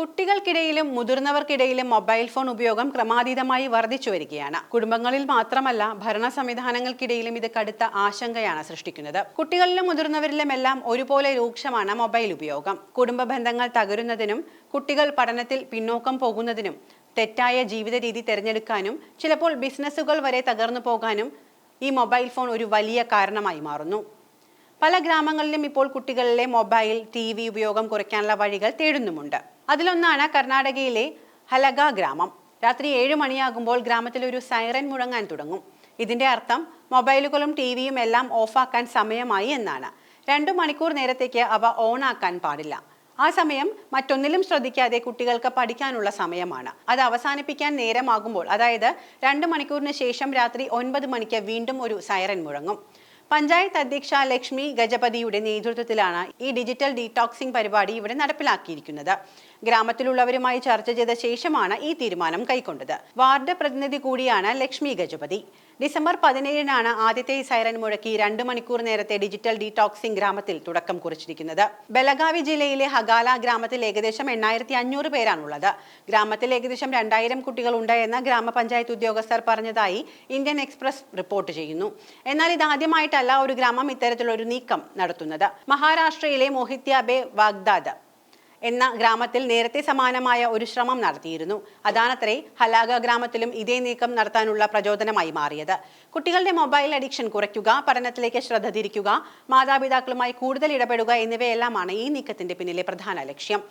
കുട്ടികൾക്കിടയിലും മുതിർന്നവർക്കിടയിലും mobile phone ഉപയോഗം ക്രമാതീതമായി വർദ്ധിച്ചു വരികയാണ് കുടുംബങ്ങളിൽ മാത്രമല്ല ഭരണ സംവിധാനങ്ങൾക്കിടയിലും ഇത് കടുത്ത ആശങ്കയാണ് സൃഷ്ടിക്കുന്നത്. കുട്ടികളിലും മുതിർന്നവരിലും എല്ലാം ഒരുപോലെ രൂക്ഷമാണ് മൊബൈൽ ഉപയോഗം. കുടുംബ ബന്ധങ്ങൾ തകരുന്നതിനും കുട്ടികൾ പഠനത്തിൽ പിന്നോക്കം പോകുന്നതിനും തെറ്റായ ജീവിത രീതി തിരഞ്ഞെടുക്കാനും ചിലപ്പോൾ ബിസിനസ്സുകൾ വരെ തകർന്നു പോകാനും ഈ മൊബൈൽ ഫോൺ ഒരു വലിയ കാരണമായി മാറുന്നു. പല ഗ്രാമങ്ങളിലും ഇപ്പോൾ കുട്ടികളിലെ മൊബൈൽ ടി വി ഉപയോഗം കുറയ്ക്കാനുള്ള വഴികൾ തേടുന്നുമുണ്ട്. അതിലൊന്നാണ് കർണാടകയിലെ ഹലഗ ഗ്രാമം. രാത്രി ഏഴ് മണിയാകുമ്പോൾ ഗ്രാമത്തിൽ ഒരു സൈറൻ മുഴങ്ങാൻ തുടങ്ങും. ഇതിന്റെ അർത്ഥം മൊബൈലുകളും ടി വിയും എല്ലാം ഓഫാക്കാൻ സമയമായി എന്നാണ്. രണ്ടു മണിക്കൂർ നേരത്തേക്ക് അവ ഓണാക്കാൻ പാടില്ല. ആ സമയം മറ്റൊന്നിലും ശ്രദ്ധിക്കാതെ കുട്ടികൾക്ക് പഠിക്കാനുള്ള സമയമാണ്. അത് അവസാനിപ്പിക്കാൻ നേരമാകുമ്പോൾ അതായത് രണ്ട് മണിക്കൂറിന് ശേഷം രാത്രി ഒൻപത് മണിക്ക് വീണ്ടും ഒരു സൈറൻ മുഴങ്ങും. പഞ്ചായത്ത് അധ്യക്ഷ ലക്ഷ്മി ഗജപതിയുടെ നേതൃത്വത്തിലാണ് ഈ ഡിജിറ്റൽ ഡീടോക്സിംഗ് പരിപാടി ഇവിടെ നടപ്പിലാക്കിയിരിക്കുന്നത്. ഗ്രാമത്തിലുള്ളവരുമായി ചർച്ച ചെയ്ത ശേഷമാണ് ഈ തീരുമാനം കൈക്കൊണ്ടത്. വാർഡ് പ്രതിനിധി കൂടിയാണ് ലക്ഷ്മി ഗജപതി. ഡിസംബർ പതിനേഴിനാണ് ആദ്യത്തെ സൈറൻ മുഴക്കി രണ്ട് മണിക്കൂർ നേരത്തെ ഡിജിറ്റൽ ഡീടോക്സിംഗ് ഗ്രാമത്തിൽ തുടക്കം കുറിച്ചിരിക്കുന്നത്. ബലഗാവി ജില്ലയിലെ ഹഗാല ഗ്രാമത്തിൽ ഏകദേശം എണ്ണായിരത്തി അഞ്ഞൂറ് പേരാണുള്ളത്. ഗ്രാമത്തിൽ ഏകദേശം രണ്ടായിരം കുട്ടികൾ ഉണ്ട് എന്ന് ഗ്രാമപഞ്ചായത്ത് ഉദ്യോഗസ്ഥർ പറഞ്ഞതായി ഇന്ത്യൻ എക്സ്പ്രസ് റിപ്പോർട്ട് ചെയ്യുന്നു. എന്നാൽ ഇതാദ്യമായിട്ടല്ല ഒരു ഗ്രാമം ഇത്തരത്തിലൊരു നീക്കം നടത്തുന്നത്. മഹാരാഷ്ട്രയിലെ മോഹിത്യാബെ വാഗ്ദാദ് എന്ന ഗ്രാമത്തിൽ നേരത്തെ സമാനമായ ഒരു ശ്രമം നടത്തിയിരുന്നു. അതാണത്രേ ഹലാഗ ഗ്രാമത്തിലും ഇതേ നീക്കം നടത്താനുള്ള പ്രചോദനമായി മാറിയത്. കുട്ടികളുടെ മൊബൈൽ അഡിക്ഷൻ കുറയ്ക്കുക പഠനത്തിലേക്ക് ശ്രദ്ധ തിരിക്കുക മാതാപിതാക്കളുമായി കൂടുതൽ ഇടപെടുക എന്നിവയെല്ലാമാണ് ഈ നീക്കത്തിന്റെ പിന്നിലെ പ്രധാന ലക്ഷ്യം.